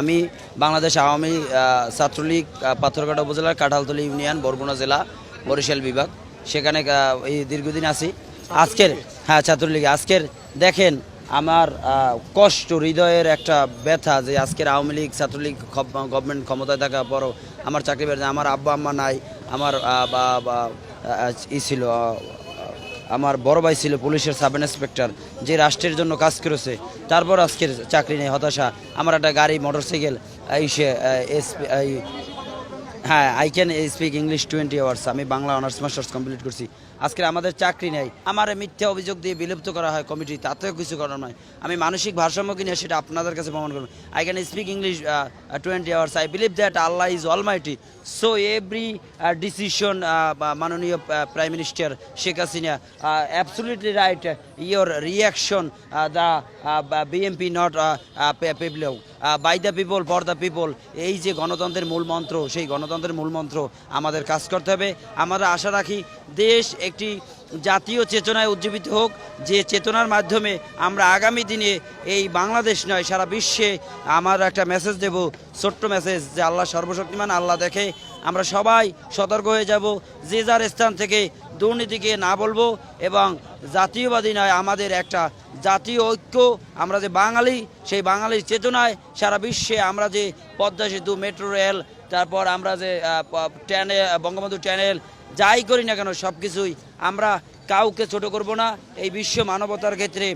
আমি বাংলাদেশ আওয়ামী ছাত্রলীগ পাথরঘাটা উপজেলার কাঁঠালতলী ইউনিয়ন, বরগুনা জেলা, বরিশাল বিভাগ। সেখানে এই দীর্ঘদিন আছি। আজকের হ্যাঁ ছাত্রলীগ, আজকের দেখেন আমার কষ্ট, হৃদয়ের একটা ব্যথা যে আজকের আওয়ামী লীগ, ছাত্রলীগ গভর্নমেন্ট ক্ষমতায় থাকা পরও আমার চাকরি বেড়ে আমার আব্বা আম্মা নাই, আমার ই ছিল আমার বড় ভাই ছিল পুলিশের সাব ইন্সপেক্টর, যে রাষ্ট্রের জন্য কাজ করেছে, তারপর আজকের চাকরি নেই হতাশা। আমার একটা গাড়ি, মোটরসাইকেল এসে হ্যাঁ I can speak English twenty hours আমি বাংলা অনার্স মাস্টার্স কমপ্লিট করছি। আজকে আমাদের চাকরি নেই। আমার মিথ্যা অভিযোগ দিয়ে বিলুপ্ত করা হয় কমিটি তাতেও কিছু করার নয় আমি মানসিক ভারসাম্য কিনে সেটা আপনাদের কাছে প্রমাণ করব। I can speak English twenty hours I believe that Allah is almighty so every decision মাননীয় prime minister Sheikh Hasina absolutely right your reaction the BMP not people by the people for the people এই যে গণতন্ত্রের মূল মন্ত্র, সেই গণতন্ত্রের মূল মন্ত্র, আমাদের কাজ করতে হবে। আমরা আশা রাখি দেশ একটি জাতীয় চেতনায় উজ্জীবিত হোক। যে চেতনার মাধ্যমে আমরা আগামী দিনে এই বাংলাদেশ নয়, সারা বিশ্বে আমার একটা মেসেজ দেব, ছোট্ট মেসেজ যে আল্লাহ সর্বশক্তিমান, আল্লাহ দেখে আমরা সবাই সতর্ক হয়ে যাব। যে যার স্থান থেকে দুর্নীতিকে না বলব এবং জাতীয়বাদী নয়, আমাদের একটা জাতীয় ঐক্য, আমরা যে বাঙালি, সেই বাঙালির চেতনায় সারা বিশ্বে আমরা যে পদ্মা সেতু, মেট্রো রেল, তারপর আমরা যে ট্যানে, বঙ্গবন্ধু ট্যানেল, যাই করি না কেন সব কিছুই আমরা কাউকে ছোট করব না। এই বিশ্ব মানবতার ক্ষেত্রে